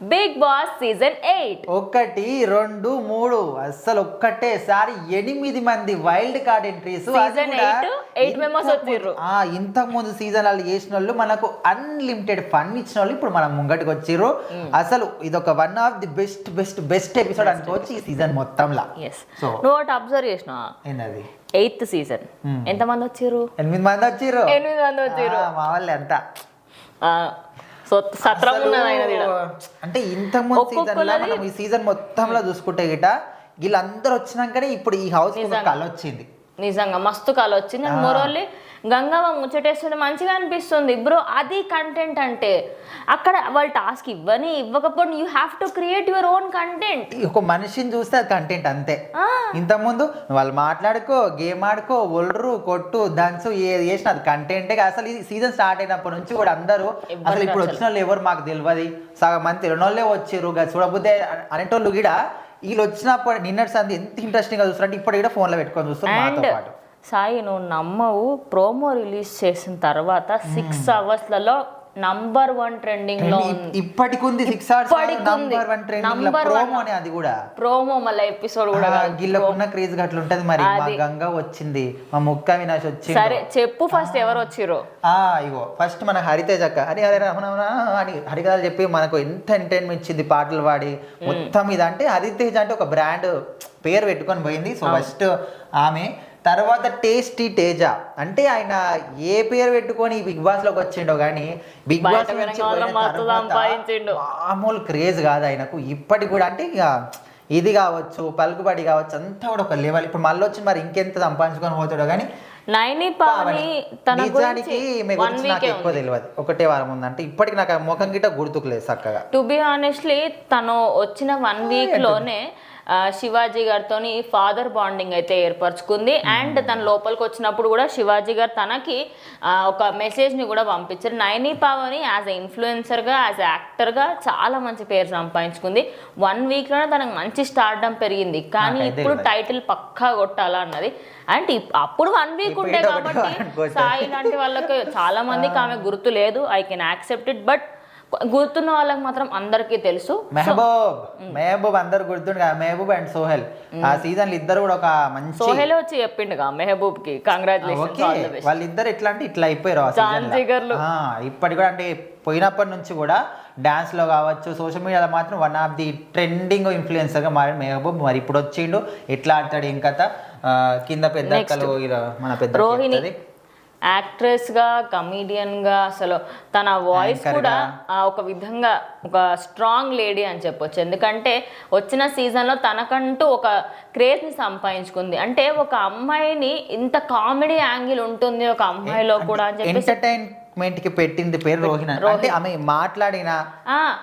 Big Boss season eight ఒకటి రెండు మూడు. అస్సలు ఒక్కటేసారి ఎనిమిది మంది wild card entries. Season eight, eight members వచ్చిర్రు. ఇంతకు ముందు సీజన్ వాళ్ళు చేసిన వాళ్ళు మనకు అన్లిమిటెడ్ ఫన్ ఇచ్చిన వాళ్ళు ఇప్పుడు మనం ముంగటికి వచ్చిర్రు. అసలు ఇది ఒక one of the best best best episode అనుకోవచ్చు ఈ సీజన్ మొత్తంలా. ఎస్ సో నువ్వు ఒకటి అబ్జర్వ్ చేసిన? ఏంటది ఎయిత్ సీజన్ ఎంతమంది వచ్చారు ఎనిమిది మంది వచ్చిర్రు. ఎనిమిది మంది వచ్చిర్రు. మా వాళ్ళు ఎంత సో సత్రం ఉన్నది. అంటే ముందు సీజన్ ఈ సీజన్ మొత్తంలో చూసుకుంటే గిట వీళ్ళందరూ వచ్చినాకనే ఇప్పుడు ఈ హౌస్ కళ వచ్చింది నిజంగా. మస్తు కాలు వచ్చింది అండ్ మోరోల్లీ గంగవ్వ ముచ్చటేస్తుంటే మంచిగా అనిపిస్తుంది. బ్రో అది కంటెంట్ అంటే అక్కడ వాళ్ళు టాస్క్ ఇవ్వని ఇవ్వకపోతే you have to create your own content ఒక మనిషిని చూస్తే అది కంటెంట్ అంతే. ఇంతకుముందు వాళ్ళు మాట్లాడుకో గేమ్ ఆడుకో ఒల్రు కొట్టు దంచు ఏది చేసిన అది కంటెంటే అసలు ఈ సీజన్ స్టార్ట్ అయినప్పటి నుంచి కూడా అందరూ అసలు ఇప్పుడు వచ్చిన వాళ్ళు ఎవరు మాకు తెలియదు సగం మంది తెలియని వాళ్ళే వచ్చారు చూడబుద్దే అనేటోళ్ళు కూడా వీళ్ళు వచ్చినప్పుడు నిన్నటి సంది ఎంత ఇంట్రెస్టింగ్గా చూస్తారంటే ఇప్పుడు కూడా ఫోన్లో పెట్టుకొని చూస్తారు మాతో పాటు. సాయి నువ్వు నమ్మవు. ప్రోమో రిలీజ్ చేసిన తర్వాత సిక్స్ అవర్స్లలో నంబర్ వన్ ట్రెండింగ్లో ఉంది. ఇప్పటికి ఉంది six hours. Number one trending. Promo అని అది కూడా. ప్రోమో మళ్ళీ ఎపిసోడ్ కూడా. గిల్లకున్న క్రేజ్ గట్ల ఉంటది మరి. మా గంగ వచ్చింది. మా ముక్క వినాష్ వచ్చింది సరే చెప్పు ఫస్ట్ ఎవరు వచ్చిర్రు? ఆ ఇగో ఫస్ట్ మన హరితేజ అక్క. హరి హరి రమణ అని హరికథలు చెప్పి మనకు ఎంత ఎంటర్టైన్మెంట్ ఇచ్చింది పాటలు పాడి. మొత్తం ఇది అంటే హరితేజ అంటే ఒక బ్రాండ్ పేరు పెట్టుకొని పోయింది. సో ఫస్ట్ ఆమె తర్వాత టేస్టీ తేజ. అంటే ఆయన ఏ పేరు పెట్టుకొని బిగ్ బాస్లోకి వచ్చిండో కానీ బిగ్ బాస్. మామూలు క్రేజ్ కాదు ఆయనకు. ఇప్పటికి కూడా అంటే ఇక ఇది కావచ్చు పలుకుబడి కావచ్చు అంతా కూడా ఒక లెవెల్ ఇప్పుడు మళ్ళీ వచ్చి మరి ఇంకెంత సంపాదించుకొని పోతాడో కానీ నైని పావని తన నిజానికి నాకు ఎక్కువ తెలియదు. ఒకటే వారం ఉందంటే ఇప్పటికి నాకు ముఖం గిట్ట గుర్తుకులేదు చక్కగా. టు బి ఆనెస్ట్లీ తను వచ్చిన వన్ వీక్లోనే శివాజీ గారితో ఫాదర్ బాండింగ్ అయితే ఏర్పరచుకుంది. అండ్ తన లోపలికి వచ్చినప్పుడు కూడా శివాజీ గారు తనకి ఒక మెసేజ్ని కూడా పంపించారు. నైని పావని యాజ్ ఎ ఇన్ఫ్లుయెన్సర్గా యాజ్ యాక్టర్గా చాలా మంచి పేరు సంపాదించుకుంది. వన్ వీక్లోనే తనకు మంచి స్టార్డమ్ పెరిగింది. కానీ ఇప్పుడు. టైటిల్ పక్కా కొట్టాలా అన్నది. ఇప్- అప్పుడు వన్ వీక్ ఉంటే కాబట్టి. సాయి లాంటి వాళ్ళకి చాలా మందికి ఆమె గుర్తు లేదు. I can accept it. But గుర్తున్న వాళ్ళకి మాత్రం అందరికీ తెలుసు. మెహబూబ్. మెహబూబ్ అందరు గుర్తుండు కదా మెహబూబ్ అండ్ సోహెల్. ఆ సీజన్ ఇద్దరు కూడా ఒక మంచి సోహెల్ వచ్చి చెప్పిండుగా మెహబూబ్కి బెస్ట్ వాళ్ళిద్దరు ఎట్లా అంటే ఇట్లా అయిపోయారు ఇప్పటికి కూడా అంటే పోయినప్పటి నుంచి కూడా డాన్స్లో కావచ్చు సోషల్ మీడియాలో మాత్రం వన్ ఆఫ్ ది ట్రెండింగ్ ఇన్ఫ్లుయెన్సర్గా మారి మెహబూబ్ మరి ఇప్పుడు వచ్చిండు. ఎట్లా ఆడతాడు ఏం కథ? ఆ, కింద పెద్ద మన పెద్ద రోహిణి. చెప్తది. యాక్ట్రెస్గా కమీడియన్గా అసలు తన వాయిస్ కూడా ఒక విధంగా ఒక స్ట్రాంగ్ లేడీ అని చెప్పొచ్చు ఎందుకంటే వచ్చిన సీజన్లో తనకంటూ ఒక క్రేజ్ని సంపాదించుకుంది అంటే ఒక అమ్మాయిని ఇంత కామెడీ యాంగిల్ ఉంటుంది ఒక అమ్మాయిలో కూడా అని చెప్పేసి ఎంటర్టైన్మెంట్కి పెట్టింది పేరు రోహిణ. అంటే ఆమె మాట్లాడిన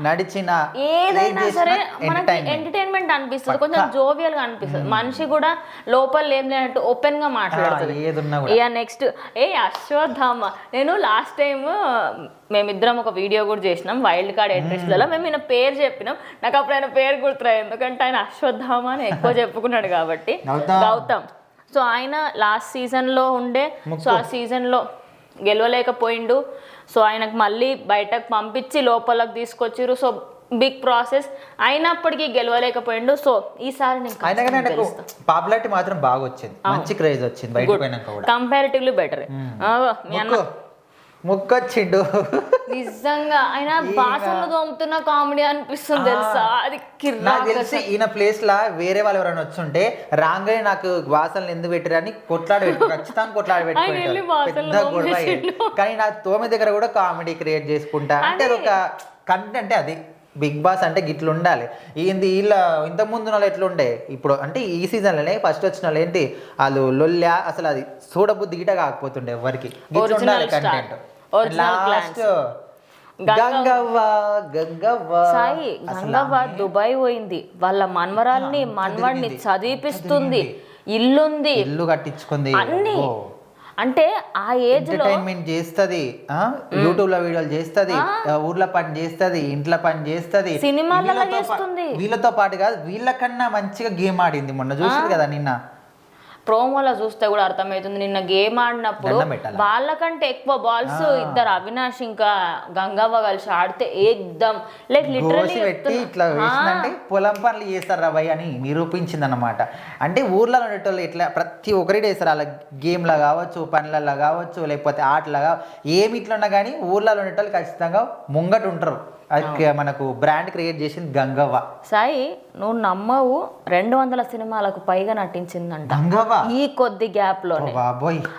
నడిచిన ఏదైనా సరే మనకి ఎంటర్టైన్మెంట్ అనిపిస్తుంది కొంచెం జోవియల్గా అనిపిస్తుంది. మనిషి కూడా లోపల ఏం లేనట్టు ఓపెన్గా మాట్లాడుతుంది. ఇక నెక్స్ట్ ఏ అశ్వత్థామ నేను లాస్ట్ టైం మేమిద్దరం ఒక వీడియో కూడా చేసినాం వైల్డ్ కార్డ్ ఎంట్రీస్లలో మేము. ఈయన పేరు చెప్పినాం. నాకు అప్పుడు ఆయన పేరు గుర్తురాయి ఎందుకంటే ఆయన అశ్వత్థామ అని ఎక్కువ చెప్పుకున్నాడు కాబట్టి. గౌతమ్. గౌతమ్. సో ఆయన లాస్ట్ సీజన్లో ఉండే సో ఆ సీజన్లో గెలవలేకపోయిండు. సో ఆయనకు మళ్ళీ బయటకు పంపించి లోపలికి తీసుకొచ్చిర్రు. సో బిగ్ ప్రాసెస్ అయినప్పటికీ గెలవలేకపోయిండు. సో ఈసారి నేను. పాపులారిటీ మాత్రం బాగా వచ్చింది మంచి క్రేజ్ వచ్చింది బయట కంపారిటివ్లీ బెటర్ ముక్కొచ్చిండు. నిజంగా. ఆయన భాషలు దోముతున్న కామెడీ అనిపిస్తుంది తెలుసా? అది నాకు తెలిసి ఈయన ప్లేస్ లా వేరే వాళ్ళు ఎవరైనా వచ్చుంటే రాగానే నాకు వాసనలు ఎందుకు పెట్టారని కొట్లాడి పెట్టు ఖచ్చితంగా కొట్లాడి పెట్టుకుంటారు. కానీ నా తోమ దగ్గర కూడా కామెడీ క్రియేట్ చేసుకుంటా. అంటే అది. ఒక కంటెంట్ అంటే అది. బిగ్ బాస్ అంటే గిట్ల ఉండాలి. ఏంది వీళ్ళ ఇంత ముందు వాళ్ళు ఎట్లుండే? ఇప్పుడు అంటే ఈ సీజన్లోనే ఫస్ట్ వచ్చిన వాళ్ళు ఏంటి? వాళ్ళు లొల్లా అసలు అది చూడబుద్ధి గిట కాకపోతుండే ఎవరికి. Content last Gangavva. Sai Gangavva Dubai పోయింది. వాళ్ళ మన్మరాల్ని మన్వడిని. చదివిపిస్తుంది. ఇల్లుంది. ఇల్లు కట్టించుకుంది. అన్ని. అంటే ఆ ఏజ్లో ఎంటర్టైన్మెంట్ చేస్తది యూట్యూబ్లో వీడియోలు చేస్తది ఊర్లో పని చేస్తది ఇంట్లో పని చేస్తది. సినిమాలలో వీళ్ళతో పా- చేస్తుంది. వీళ్ళతో పాటు కాదు వీళ్ళకన్నా మంచిగా గేమ్ ఆడింది మొన్న. చూసారు కదా నిన్న? ప్రోమోలో చూస్తే కూడా అర్థమవుతుంది. నిన్న గేమ్ ఆడినప్పుడు? వాళ్ళకంటే ఎక్కువ బాల్స్ ఇద్దరు అవినాష్ ఇంకా గంగవ్వ కలిసి ఆడితే ఏకదం. లైక్ పెట్టి ఇట్లా వేసిందంటే పొలం పనులు చేస్తారు రా అని నిరూపించింది అనమాట అంటే ఊర్లలో ఉండేటోళ్ళు ఇట్లా ప్రతి ఒక్కరి వేస్తారు అలా గేమ్లా కావచ్చు పనులలో కావచ్చు లేకపోతే ఆటలా కావచ్చు ఏమి ఇట్లా ఉన్నా కానీ ఊర్లలో ఉండేటోళ్ళు ఖచ్చితంగా ముంగట ఉంటారు. మనకు బ్రాండ్ క్రియేట్ చేసింది గంగవ్వ. సాయి నువ్వు నమ్మవు రెండు వందల సినిమాలకు పైగా నటించిందంట. గంగవ్వ? ఈ కొద్ది గ్యాప్లోనే.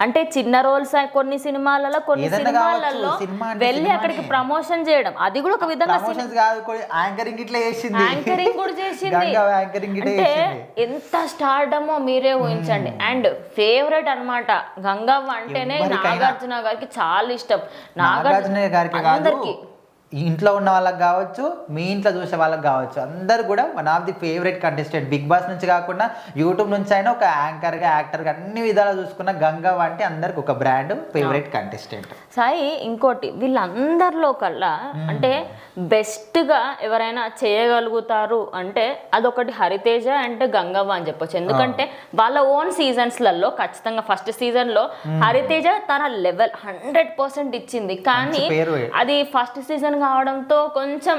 అంటే చిన్న రోల్స్ కొన్ని సినిమాలలో కొన్ని సినిమాలలో అంటే వెళ్ళి. అక్కడికి ప్రమోషన్ చేయడం. అది కూడా ఒక విధంగా యాంకరింగ్ ఇట్లా చేసింది. యాంకరింగ్ కూడా చేసింది. అంటే ఎంత స్టార్డమో మీరే ఊహించండి. అండ్ ఫేవరెట్ అన్నమాట గంగవ్వ అంటేనే. నాగార్జున గారికి చాలా ఇష్టం. నాగార్జున గారికి అందరికి. ఇంట్లో ఉన్న వాళ్ళకి కావచ్చు మీ ఇంట్లో చూసే వాళ్ళకి కావచ్చు అందరు కూడా one of the favourite contestant Bigg Boss నుంచి కాకుండా యూట్యూబ్ నుంచి అయినా ఒక యాంకర్గా యాక్టర్గా అన్ని విధాలు చూసుకున్న గంగవ్వ అంటే అందరికి ఒక బ్రాండ్ ఫేవరెట్ కంటెస్టెంట్ సాయి ఇంకోటి వీళ్ళందరిలో కల్లా అంటే బెస్ట్గా ఎవరైనా చేయగలుగుతారు అంటే అదొకటి హరితేజ అండ్ గంగవ్వ అని చెప్పొచ్చు. ఎందుకంటే వాళ్ళ ఓన్ సీజన్స్లలో ఖచ్చితంగా ఫస్ట్ సీజన్లో హరితేజ తన లెవెల్ హండ్రెడ్ పర్సెంట్ ఇచ్చింది. కానీ అది ఫస్ట్ సీజన్ కావడంతో కొంచెం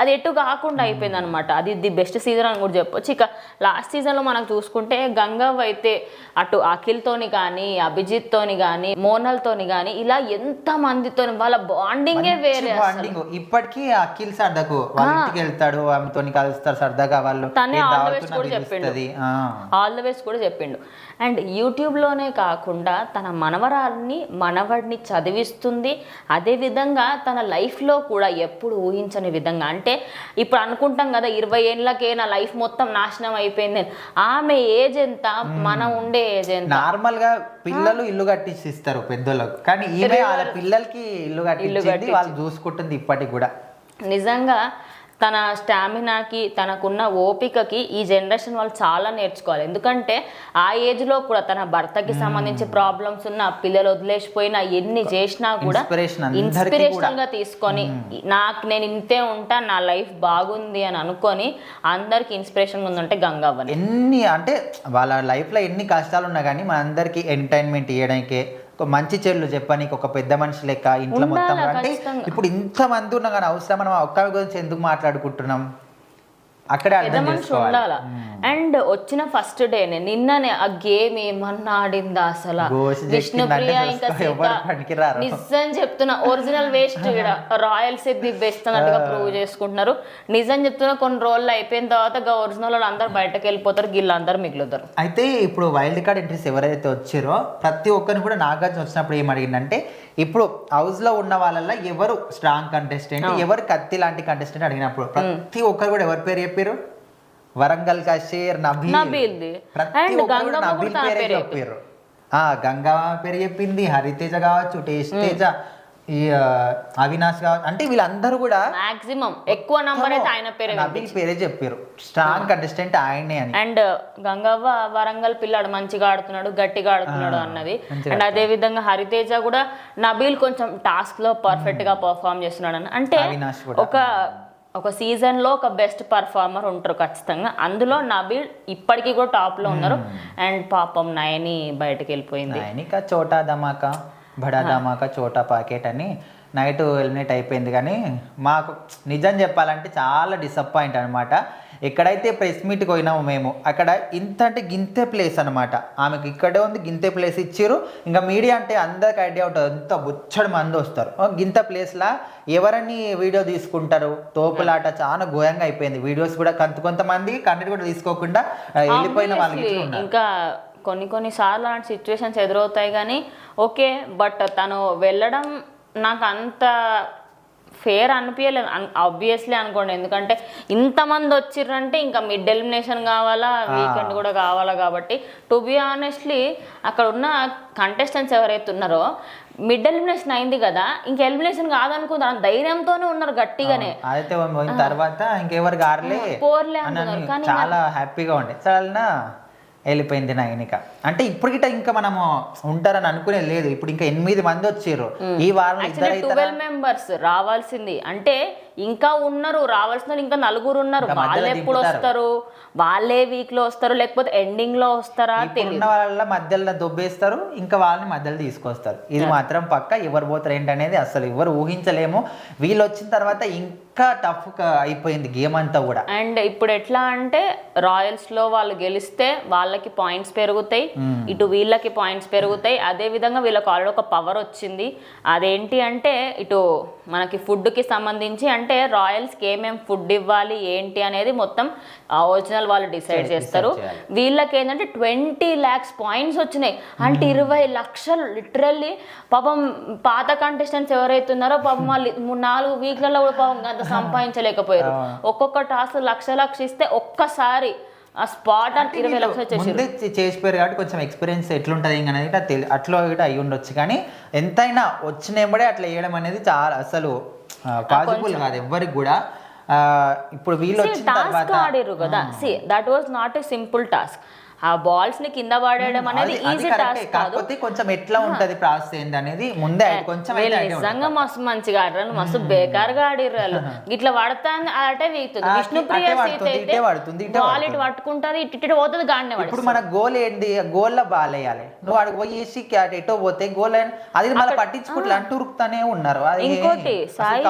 అది ఎటు కాకుండా అయిపోయింది అనమాట అది ది బెస్ట్ సీజన్ అని కూడా చెప్పొచ్చు. ఇక లాస్ట్ సీజన్లో మనం చూసుకుంటే గంగవ్వ అయితే అటు అఖిల్తోని కానీ అభిజిత్తోని కానీ మోనల్తోని కానీ ఇలా ఎంత మందితోని వాళ్ళ బాండింగే వేరే. బాండింగ్ ఇప్పటికీ అఖిల్ సర్దాకు వాళ్ళ ఇంటికి వెళ్తాడు ఆమెతో కలుస్తారు సరదాగా వాళ్ళు. తనే దావతున్నా best కూడా చెప్పిండు. ఆల్ ద వేస్ కూడా చెప్పిండు. అండ్ యూట్యూబ్లోనే కాకుండా తన మనవరాల్ని మనవడిని చదివిస్తుంది. అదేవిధంగా తన లైఫ్లో కూడా ఎప్పుడు ఊహించని విధంగా అంటే ఇప్పుడు అనుకుంటాం కదా ఇరవై ఏళ్ళకే నా లైఫ్ మొత్తం నాశనం అయిపోయింది. ఆమె ఏజ్ ఎంత? మనం ఉండే ఏజ్ ఎంత? నార్మల్గా పిల్లలు ఇల్లు కట్టించి ఇస్తారు పెద్దోళ్ళకు. కానీ ఈమె వాళ్ళ పిల్లలకి ఇల్లు కట్టించింది వాళ్ళు చూసుకుంటుంది ఇప్పటికి కూడా. నిజంగా తన స్టామినాకి తనకున్న ఓపికకి ఈ జనరేషన్ వాళ్ళు చాలా నేర్చుకోవాలి. ఎందుకంటే ఆ ఏజ్లో కూడా తన భర్తకి సంబంధించి ప్రాబ్లమ్స్ ఉన్న పిల్లలు వదిలేసిపోయినా ఎన్ని చేసినా కూడా Inspiration అందరికీ ఇన్స్పిరేషనల్గా తీసుకొని నాకు నేను ఇంతే ఉంటా నా లైఫ్ బాగుంది అని అనుకొని అందరికి ఇన్స్పిరేషన్ ఉందంటే గంగవ్వని. ఎన్ని అంటే వాళ్ళ లైఫ్లో ఎన్ని కష్టాలు ఉన్నా కానీ మనందరికీ ఎంటర్టైన్మెంట్ ఇవ్వడానికి ఒక మంచి చెల్లు చెప్పడానికి ఒక పెద్ద మనిషి లెక్క ఇంట్లో మొత్తం అంటే. ఇప్పుడు ఇంత మంది ఉన్నా కానీ అవసరం మనం ఒక్క గురించి ఎందుకు మాట్లాడుకుంటున్నాం అక్కడే అర్థం ఉండాల అండ్ వచ్చిన ఫస్ట్ డేనే నిన్ననే ఆ గేమ్ ఏమన్నా ఆడిందా అసలు? విష్ణుప్రియ ఇంకా. నిజం చెప్తున్నా ఒరిజినల్ వేస్ట్ ఇక్కడ రాయల్స్ ది బెస్ట్ అన్నట్టుగా ప్రూవ్ చేసుకుంటున్నారు. నిజం చెప్తున్నా కొన్ని రోజులు అయిపోయిన తర్వాత ఒరిజినల్ వాళ్ళు అందరు బయటకు వెళ్ళిపోతారు వీళ్ళందరూ మిగులుతారు. అయితే ఇప్పుడు వైల్డ్ కార్డ్ ఎంట్రీస్ ఎవరైతే వచ్చారో ప్రతి ఒక్కరిని కూడా నాగార్జున వచ్చినప్పుడు ఏం అడిగిందంటే ఇప్పుడు హౌస్లో ఉన్న వాళ్ళల్లో ఎవరు స్ట్రాంగ్ కంటెస్టెంట్ ఎవరు కత్తి లాంటి కంటెస్టెంట్ అడిగినప్పుడు ప్రతి ఒక్కరు కూడా ఎవరి పేరు చెప్పారు వరంగల్ కషీర్ నబీల్. ప్రతి ఒక్కరు నబీల్ పేరే పేరే చెప్పారు ఆ గంగా పేరు చెప్పింది హరితేజ కావచ్చు టేస్ట్ తేజ ఈ అవినాష్ కావచ్చు అంటే వీళ్ళందరూ కూడా మాక్సిమం. ఎక్కువ నంబర్ అయితే ఆయన పేరే నబీల్ పేరే చెప్పారు. స్ట్రాంగ్ కంటెస్టెంట్ ఆయనే అని. అండ్ గంగవ్వ వరంగల్ పిల్లాడు మంచిగా ఆడుతున్నాడు గట్టిగా ఆడుతున్నాడు అన్నది. అండ్ అదే విధంగా హరితేజ కూడా నబీల్ కొంచెం టాస్క్లో పర్ఫెక్ట్గా పర్ఫామ్ చేస్తున్నాడు అని అంటే. ఒక ఒక సీజన్లో ఒక బెస్ట్ పర్ఫార్మర్ ఉంటారు ఖచ్చితంగా. అందులో నబీల్ ఇప్పటికీ కూడా టాప్లో ఉన్నారు. అండ్ పాపం నయని బయటకు వెళ్ళిపోయింది. చోటా ధమాకా. బడా ధమాకా చోటా పాకెట్ అని నైట్ ఎలిమినేట్ అయిపోయింది కానీ మాకు నిజం చెప్పాలంటే చాలా డిసప్పాయింట్ అనమాట ఎక్కడైతే ప్రెస్ మీట్కి పోయినామో మేము అక్కడ ఇంత అంటే గింతే ప్లేస్ అనమాట ఆమెకి ఇక్కడే ఉంది గింతే ప్లేస్ ఇచ్చారు ఇంకా మీడియా అంటే అందరికి ఐడియా ఉంటుంది ఎంత బుచ్చడి మంది వస్తారు. గింత ప్లేస్లా ఎవరని వీడియో తీసుకుంటారు? తోపులాట చాలా ఘోరంగా అయిపోయింది. వీడియోస్ కూడా కొంత కొంతమంది కంటెంట్ కూడా తీసుకోకుండా వెళ్ళిపోయిన వాళ్ళకి ఇంకా కొన్ని కొన్ని సార్లు అలాంటి సిచ్యువేషన్స్ ఎదురవుతాయి కానీ ఓకే బట్ తను వెళ్ళడం నాకు అంత ఫేర్ అనిపించలేదు ఆబ్వియస్లీ అనుకోండి. ఎందుకంటే ఇంతమంది వచ్చిర్రంటే ఇంకా మిడ్ ఎలిమినేషన్ కావాలా వీకెండ్ కూడా కావాలా కాబట్టి టు బి ఆనెస్ట్లీ అక్కడ ఉన్న కంటెస్టెంట్స్ ఎవరైతే ఉన్నారో మిడ్ ఎలిమినేషన్ అయింది కదా ఇంకా ఎలిమినేషన్ కాదనుకుంటారు ధైర్యంతోనే ఉన్నారు గట్టిగానే. అయితే తర్వాత ఇంకెవరు పోర్లే అని అంటున్నారు. కానీ చాలా హ్యాపీగా ఉండే. చాలా వెళ్ళిపోయింది నైనిక అంటే ఇప్పటికిట ఇంకా మనము ఉంటారని అనుకునేది లేదు. ఇప్పుడు ఇంకా ఎనిమిది మంది వచ్చారు ఈ వారం మెంబర్స్ రావాల్సింది. అంటే ఇంకా ఉన్నారు రావాల్సిన ఇంకా నలుగురు ఉన్నారు. వాళ్ళు ఎప్పుడు. వస్తారు? వాళ్ళే వీక్లో వస్తారు లేకపోతే ఎండింగ్లో వస్తారా తెలియదు వాళ్ళ మధ్యలో దొబ్బేస్తారు ఇంకా వాళ్ళని మధ్యలో తీసుకొస్తారు. ఇది మాత్రం పక్క ఎవరు పోతారు ఏంటనేది అసలు ఎవరు ఊహించలేము. వీళ్ళు వచ్చిన తర్వాత ఇంకా టఫ్ అయిపోయింది గేమ్ అంతా కూడా. అండ్ ఇప్పుడు ఎట్లా అంటే రాయల్స్లో వాళ్ళు గెలిస్తే వాళ్ళకి పాయింట్స్ పెరుగుతాయి ఇటు వీళ్ళకి పాయింట్స్ పెరుగుతాయి. అదే విధంగా వీళ్ళకి ఆల్రెడీ ఒక పవర్ వచ్చింది. అదేంటి అంటే ఇటు మనకి food కి సంబంధించి అంటే రాయల్స్కి ఏమేం ఫుడ్ ఇవ్వాలి ఏంటి అనేది మొత్తం ఒరిజినల్ వాళ్ళు డిసైడ్ చేస్తారు. వీళ్ళకి ఏంటంటే ట్వంటీ ల్యాక్స్ పాయింట్స్ వచ్చినాయి. అంటే ఇరవై లక్షలు లిటరల్లీ. పాపం పాత కంటెస్టెంట్స్ ఎవరైతే ఉన్నారో పాపం వాళ్ళు నాలుగు వీక్లలో కూడా పాపం అంత సంపాదించలేకపోయారు. ఒక్కొక్క టాస్క్ లక్ష లక్ష ఇస్తే ఒక్కసారి ఆ స్పాట్ అంటే ఇరవై లక్షలు ముందే చేసిపోయారు కాబట్టి కొంచెం ఎక్స్పీరియన్స్ ఎట్లుంటది అనేది అట్లా కూడా అయి ఉండొచ్చు. కానీ ఎంతైనా వచ్చిన వెంబడే అట్లా వేయడం అనేది చాలా అసలు పాసిబుల్ కాదు ఎవ్వరికి కూడా. ఇప్పుడు వీళ్ళు వచ్చిన టాస్క్ తర్వాత ఆడిర్రు కదా. See that was not a simple task ఆ బాల్స్ని కింద పడేయడం అనేది ఈజీ. టాస్క్ కాదు. కాకపోతే కొంచెం ఎట్లా ఉంటది ప్రాసెస్ ఏంది అనేది ముందే కొంచెం. నిజంగా మస్తు మంచిగా ఆడరు మస్తు బేకార్గా ఆడిర్రు వాళ్ళు ఇట్లా పడతా అటే వీగుతుంది విష్ణుప్రియ సీత అయితే బాల్ ఇటు పట్టుకుంటది ఇటు ఇటు పోతుంది గాడినే ఇప్పుడు మన గోల్ ఏంటి గోల్లో బాల్ వేయాలి. నువ్వు అడిగి పోయేసి క్యాట్ ఎటో పోతే గోల్ అది మళ్ళీ పట్టించుకుంటూ అంటూ ఉరుకుతానే ఉన్నారు. ఇంకోటి, సాయి,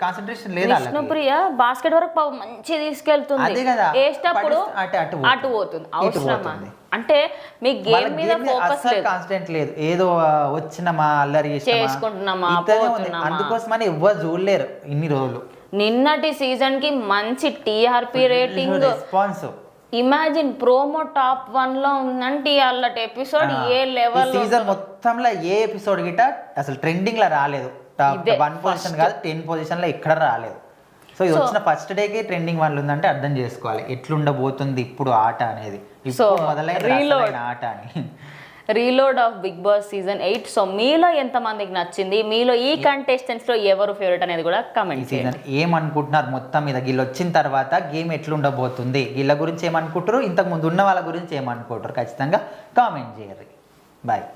కాన్సన్ట్రేషన్ లేదా. విష్ణుప్రియ బాస్కెట్ వరకు మంచిగా తీసుకెళ్తుంది. అదే కదా. వేసేటప్పుడు అటు- అటు పోతుంది. అటు అంటే మీ గేమ్ మీద ఫోకస్ లేదు. కాన్స్టెంట్ లేదు. ఏదో ఆ, వచ్చినమా అల్లరి చేసుకుంటున్నామా. అందుకోసమని ఎవ్వరు చూడలేరు ఇన్ని రోజులు. నిన్నటి సీజన్కి మంచి TRP rating response imagine promo top వన్లో ఉందంటే అల్లటి ఎపిసోడ్ ఏ లెవెల్ సీజన్ మొత్తంలో ఏ ఎపిసోడ్ గిట అసలు ట్రెండింగ్లో రాలేదు. వన్ పొజిషన్ కాదు టెన్ పొజిషన్లో ఎక్కడ రాలేదు. సో ఇది వచ్చిన ఫస్ట్ డేకి ట్రెండింగ్ వన్ ఉందంటే అర్థం చేసుకోవాలి. ఎట్లుండబోతుంది ఇప్పుడు ఆట అనేది. ఇప్పుడు మొదలైన. అసలైన ఆట అని. Reload of Bigg Boss season eight so మీలో ఎంత మందికి నచ్చింది? మీలో ఈ కంటెస్టెంట్స్లో ఎవరు ఫేవరెట్ అనేది కూడా కమెంట్ సీజన్ ఏమనుకుంటున్నారు? మొత్తం మీద వీళ్ళు వచ్చిన తర్వాత గేమ్ ఎట్లుండబోతుంది? వీళ్ళ గురించి ఏమనుకుంటారు ఇంతకు ముందు ఉన్న వాళ్ళ గురించి ఏమనుకుంటారు ఖచ్చితంగా కామెంట్ చేయరు బాయ్